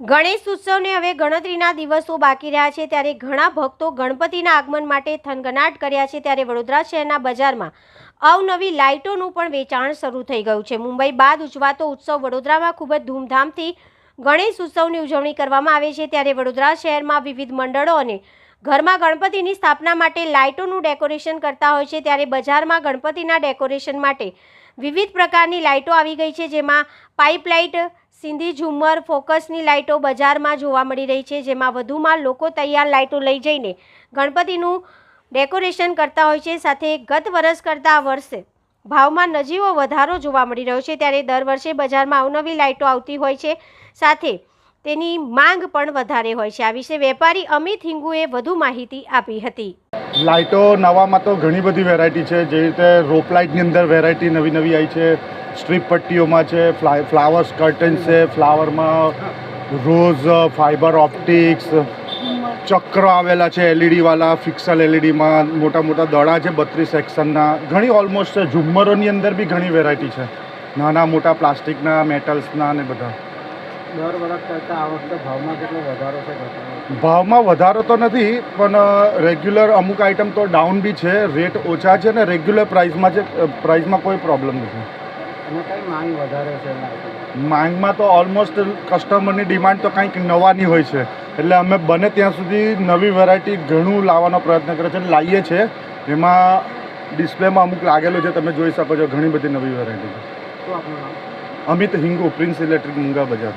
ગણેશ ઉત્સવને હવે ગણતરીના દિવસો બાકી રહ્યા છે ત્યારે ઘણા ભક્તો ગણપતિના આગમન માટે થનગનાટ કર્યા છે ત્યારે વડોદરા શહેરના બજારમાં અવનવી લાઇટોનું પણ વેચાણ શરૂ થઈ ગયું છે. મુંબઈ બાદ ઉજવાતો ઉત્સવ વડોદરામાં ખૂબ જ ધૂમધામથી ગણેશ ઉત્સવની ઉજવણી કરવામાં આવે છે ત્યારે વડોદરા શહેરમાં વિવિધ મંડળો અને ઘરમાં ગણપતિની સ્થાપના માટે લાઇટોનું ડેકોરેશન કરતા હોય છે ત્યારે બજારમાં ગણપતિના ડેકોરેશન માટે વિવિધ પ્રકારની લાઇટો આવી ગઈ છે જેમાં પાઇપ લાઇટ સિંધી ઝુમ્મર ફોકસની લાઇટો બજારમાં જોવા મળી રહી છે, જેમાં વધુમાં લોકો તૈયાર લાઇટો લઈ જઈને ગણપતિનું ડેકોરેશન કરતા હોય છે, સાથે ગત વર્ષ કરતાં આ વર્ષે ભાવમાં નજીવો વધારો જોવા મળી રહ્યો છે, ત્યારે દર વર્ષે બજારમાં અવનવી લાઇટો આવતી હોય છે, સાથે તેની માંગ પણ વધારે હોય છે. આ વિશે વેપારી અમિત હિંગુએ વધુ માહિતી આપી હતી. લાઇટો નવામાં તો ઘણી બધી વેરાયટી છે, જે રીતે રોપ લાઇટની અંદર વેરાયટી નવી નવી આવી છે સ્ટ્રીપ પટ્ટીઓમાં છે ફ્લા ફ્લાવર્સ કર્ટન્સ છે ફ્લાવરમાં રોઝ ફાઇબર ઓપ્ટિક્સ ચક્ર આવેલા છે એલઈડીવાળા ફિક્સલ એલઈડીમાં મોટા મોટા દડા છે બત્રીસ સેક્શનના ઘણી ઓલમોસ્ટ છે ઝુમ્મરોની અંદર બી ઘણી વેરાયટી છે. નાના મોટા પ્લાસ્ટિકના મેટલ્સના ને બધા. દર વર્ષ કરતાં આ વખતે ભાવમાં કેટલો વધારો છે ભાવમાં વધારો તો નથી પણ રેગ્યુલર અમુક આઇટમ તો ડાઉન બી છે રેટ ઓછા છે ને રેગ્યુલર પ્રાઇસમાં છે પ્રાઇસમાં કોઈ પ્રોબ્લેમ નથી. અને કઈ માંગ વધારે છે? માંગમાં તો ઓલમોસ્ટ કસ્ટમરની ડિમાન્ડ તો કંઈક નવાની હોય છે. એટલે અમે બને ત્યાં સુધી નવી વેરાયટી ઘણું લાવવાનો પ્રયત્ન કરે છે અને લાવીએ છીએ. એમાં ડિસ્પ્લેમાં અમુક લાગેલું છે તમે જોઈ શકો છો ઘણી બધી નવી વેરાયટી છે. અમિત હિંગુ પ્રિન્સ ઇલેક્ટ્રિક મુંગા બજાર.